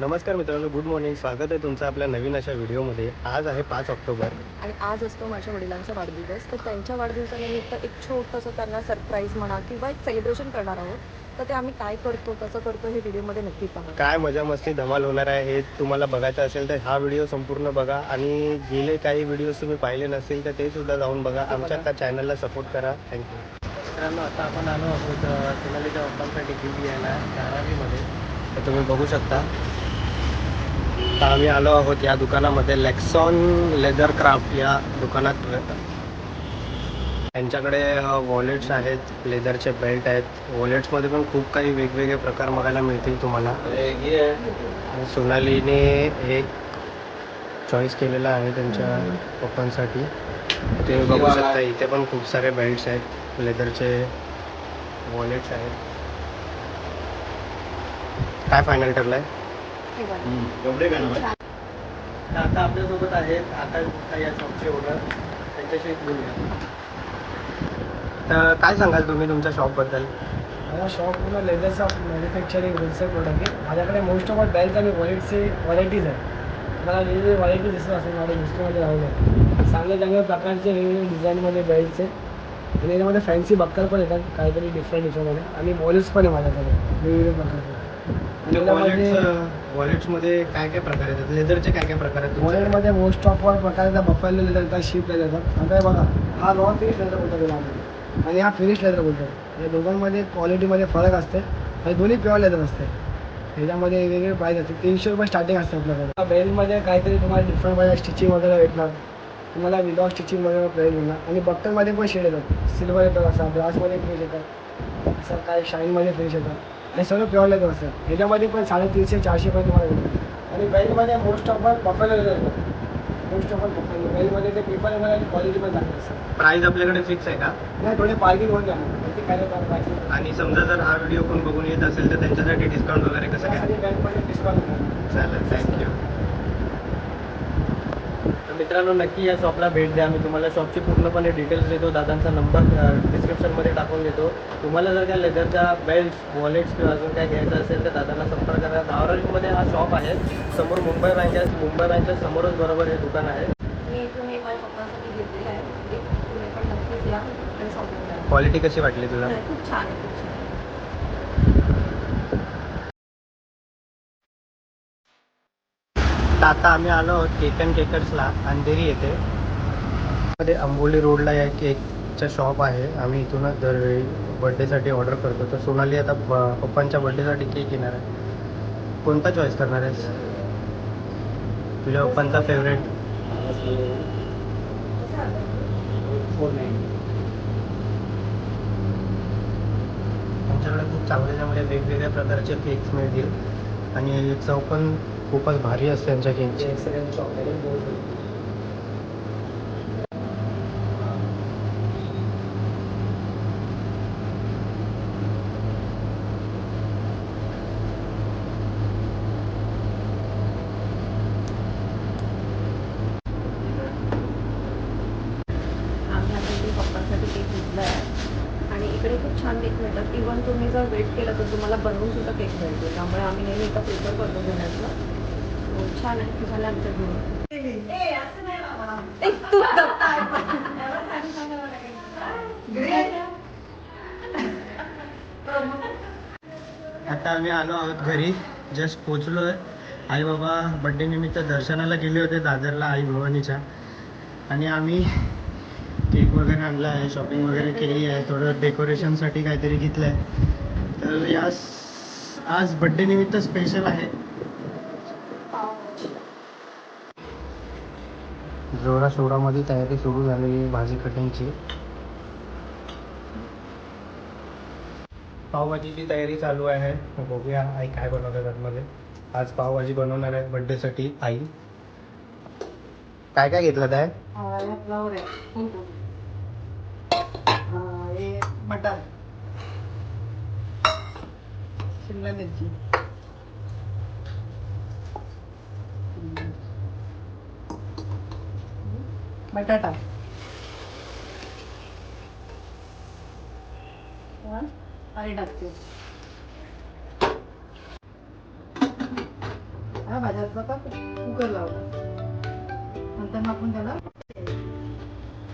नमस्कार मित्रांनो good morning स्वागत आहे तुमचं आपल्या नवीन अशा व्हिडिओमध्ये. आज आहे पाच ऑक्टोबर. आणि आज असतो माझ्या वडिलांचा वाढदिवस. तर त्यांच्या वाढदिवसानिमित्त एक छोटंसं त्यांना सरप्राईज म्हणा किंवा एक सेलिब्रेशन करणार आहोत. तर ते आम्ही काय करतो कसं करतो हे व्हिडिओमध्ये नक्की पहा. काय मजा मस्ती धमाल होणार आहे हे तुम्हाला बघायचं असेल तर हा व्हिडिओ संपूर्ण बघा. आणि गेले काही व्हिडिओज तुम्ही पाहिले नसतील तर ते सुद्धा जाऊन बघा. आमच्या त्या चॅनलला सपोर्ट करा. थँक्यू मित्रांनो आता आपण आलो आहोत सोनालीच्या पप्पांसाठी गिफ्ट घ्यायला धारावीमध्ये. तर तुम्ही बघू शकता. तर आम्ही आलो आहोत या दुकानामध्ये लेक्सॉन लेदर क्राफ्ट या दुकानात. त्यांच्याकडे वॉलेट्स आहेत लेदरचे बेल्ट आहेत. वॉलेट्समध्ये पण खूप काही वेगवेगळे प्रकार बघायला मिळतील तुम्हाला. सोनालीने एक चॉईस केलेला आहे त्यांच्या पप्पांसाठी ते बघू शकता इथे पण खूप सारे बेल्ट्स आहेत लेदरचे वॉलेट्स आहेत. काय फायनल ठरलंय? हे बघा. आता आपल्यासोबत आहेत गुप्ता या शॉपचे ओनर त्यांच्याशी बोलूया. तर काय सांगाल तुम्ही तुमच्या शॉपबद्दल माझा शॉप पूर्ण लेदरचा मॅन्युफॅक्चरिंग होलसेल प्रोडक्ट आहे. माझ्याकडे मोस्ट ऑफ ऑल बेल्ट आणि वॉलेटचे व्हरायटीज आहेत. मला वेगवेगळे व्हरायटी दिसत असेल माझ्या लिस्टमध्ये आहेत चांगल्या चांगल्या प्रकारचे वेगवेगळे डिझाईनमध्ये बेल्टचे आणि याच्यामध्ये फॅन्सी बक्कल पण येतात काहीतरी डिफरंट याच्यामध्ये. आणि वॉलेट्स पण आहे माझ्याकडे वेगवेगळे प्रकारचे. त्याच्यामध्ये वॉलेट्समध्ये काय काय प्रकार आहेत लेदरचे काय काय प्रकार आहेत? वॉलेटमध्ये मोस्ट ऑफ ऑल प्रकारचा बफेलो लेदर येतात शिप लेदर येतात. आता हे बघा हा नॉन फिनिश लेदर बोलतो त्याला आणि हा फिनिश लेदर बोलतो. या दोघांमध्ये क्वालिटीमध्ये फरक असते. आणि दोन्ही प्युअर लेदर असते. ह्याच्यामध्ये वेगवेगळे प्राईस असते तीनशे रुपये स्टार्टिंग असते आपल्याकडे. बेलमध्ये काहीतरी तुम्हाला डिफरंट पाहिजे स्टिचिंग वगैरे भेटणार. तुम्हाला विदाउट स्टिचिंग वगैरे प्राईस मिळणार. आणि बक्कलमध्ये पण शेड येतात. सिल्वर येतात असा ग्लासमध्ये फिनिश येतात. असं काय शाईनमध्ये फिनिश येतात आणि सगळं प्युअर लेदर असतं ह्याच्यामध्ये पण साडेतीनशे चारशे पर्यंत तुम्हाला भेटतात. आणि बेलमध्ये मोस्ट ऑफ ऑल येतात मोस्ट ऑफ ऑल बफेलो बेलमध्ये ते पेपर वगैरे आणि क्वालिटी पण चांगली असते प्राइस आपल्याकडे फिक्स आहे का? नाही थोडे पार्किंग होऊन जाणार. आणि समजा जर हा व्हिडिओ कोण बघून येत असेल तर त्यांच्यासाठी डिस्काउंट वगैरे कसं काय? बँकमध्ये डिस्काउंट चालेल थँक्यू मित्रांनो नक्की या शॉपला भेट द्या. मी तुम्हाला शॉपची पूर्णपणे डिटेल्स देतो. दादांचा नंबर डिस्क्रिप्शनमध्ये टाकून देतो. तुम्हाला जर काय लेदरच्या बेल्ट वॉलेट्स किंवा अजून काय घ्यायचं असेल तर दादांना संपर्क करा. धावरालीमध्ये हा शॉप आहे. समोर मुंबई बँकच्या मुंबई बँकच्या समोरच बरोबर हे दुकान आहे. हे आहे. क्वालिटी कशी वाटली तुला? खूप छान आहे खूप छान आहे. तर आता आम्ही आलो आहोत केकन केकर्सला अंधेरी येते मध्ये अंबोली रोडला या केकचं शॉप आहे. आम्ही इथूनच दरवेळी बड्डेसाठी ऑर्डर करतो. तर सोनाली आता प- पप्पांच्या बड्डेसाठी केक येणार आहे. कोणता चॉईस करणार आहेस? तुझ्या पप्पांचा फेवरेट आमच्याकडे खूप चांगले चांगले वेगवेगळ्या प्रकारचे केक्स मिळतील. आणि चव पण खूपच भारी असते त्यांच्या केकची. आम्ही आता इथे पप्पांसाठी केक घेतला आहे आणि इकडे खूप छान केक मिळतात. इवन तुम्ही जर वेट केलं तर तुम्हाला बनवून सुद्धा केक मिळतो त्यामुळे आम्ही नेहमी इथं प्रिफर करतो घेण्याचं. छान आहे झालं आमचं आता आम्ही आलो आहोत घरी. जस्ट पोचलो आहे आई बाबा बड्डे निमित्त दर्शनाला गेले होते दादरला आई भवानीच्या. आणि आम्ही केक वगैरे आणला आहे शॉपिंग वगैरे केली आहे. थोडं डेकोरेशनसाठी काहीतरी घेतलं आहे तर यास आज बड्डे निमित्त स्पेशल आहे. जोराशोरामध्ये तयारी सुरू झालेली आहे भाजी कटिंगची. पावभाजीची तयारी चालू आहे. बघूया आई काय बनवतात आतमध्ये आज पावभाजी बनवणार आहे बर्थडेसाठी आई. काय काय घेतलं आहे. फ्लावर मटार. शिमला मिरची. बटाटा. आणि टाकते. हा भाज्याचा का कुकर लावला. नंतर मग आपण त्याला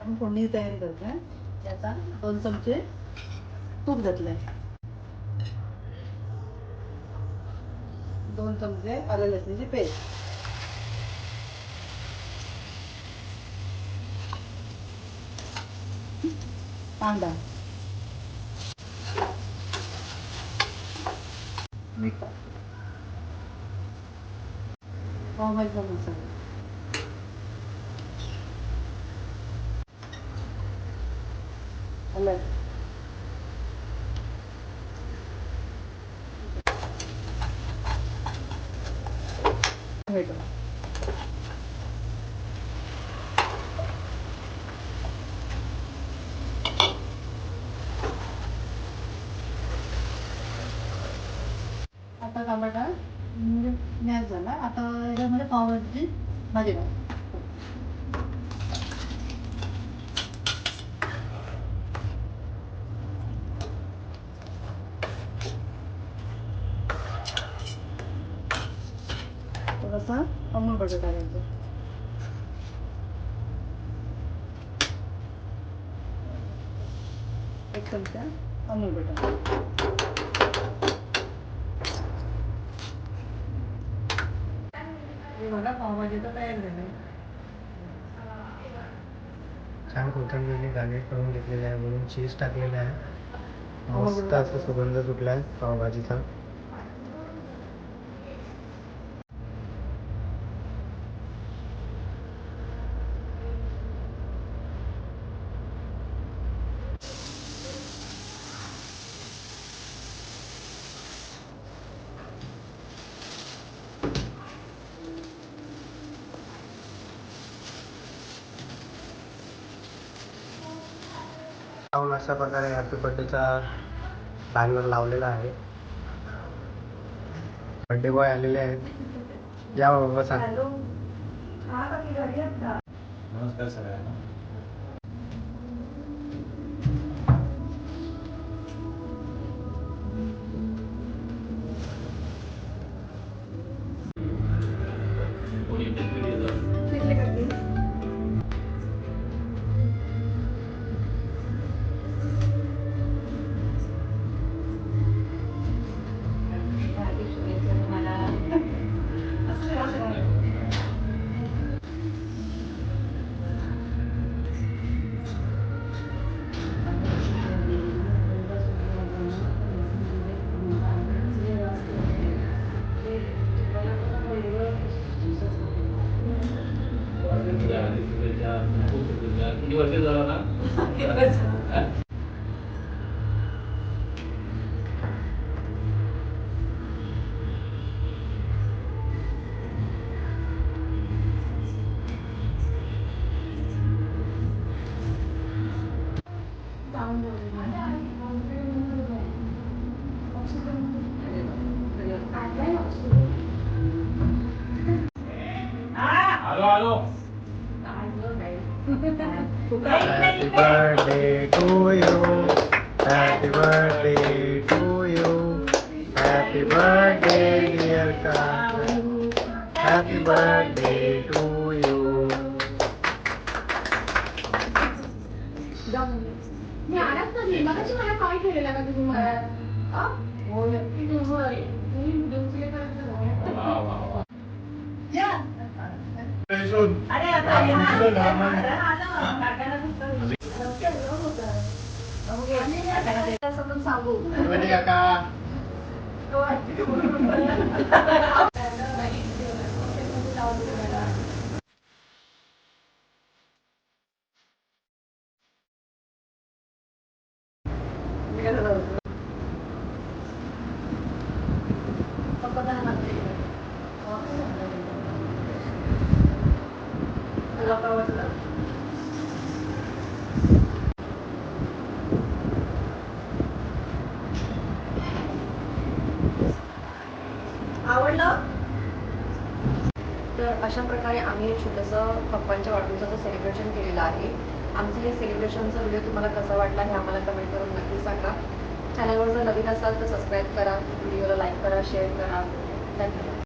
आपण फोडणी तयार करतोय. त्याचा दोन चमचे तूप घातलंय. दोन चमचे आलं लसणीची पेस्ट. 빵다. 어, 맛있어, 맛있어. 엄마. 해줘. आता टमाटा म्हणजे मॅच झाला. आता याच्यामध्ये पावभाजीची भाजी टाक थोडासा अमूल बटर टाकायचं. एक चमचा अमूल बटर. बघा पावभाजीचं तयार झालं. छान कोथिंबीरने गार्निश करून घेतलेले आहे वरून चीज टाकलेलं आहे. मस्त असा सुगंध सुटला आहे पावभाजीचा. अशा प्रकारे हॅपी बर्थडेचा बॅनर लावलेला आहे. बर्थडे बॉय आलेले आहेत. या बाबा हा का? नमस्कार सगळ्यांना. आलो आलो happy birthday to you happy birthday to you happy birthday dear का हॅपी बर्थडे टू यू मी आलाच नाही मगाशी मला कॉल केलेला का तुम्ही मला सांगू काका आवडलं तर अशा प्रकारे आम्ही एक छोटंसं पप्पांच्या वाढदिवसाचं सेलिब्रेशन केलेलं आहे. आमचं हे सेलिब्रेशनचा व्हिडिओ तुम्हाला कसा वाटला हे आम्हाला कमेंट करून नक्की सांगा. चॅनलवर जर नवीन असाल तर सबस्क्राईब करा व्हिडिओला लाईक करा शेअर करा. धन्यवाद.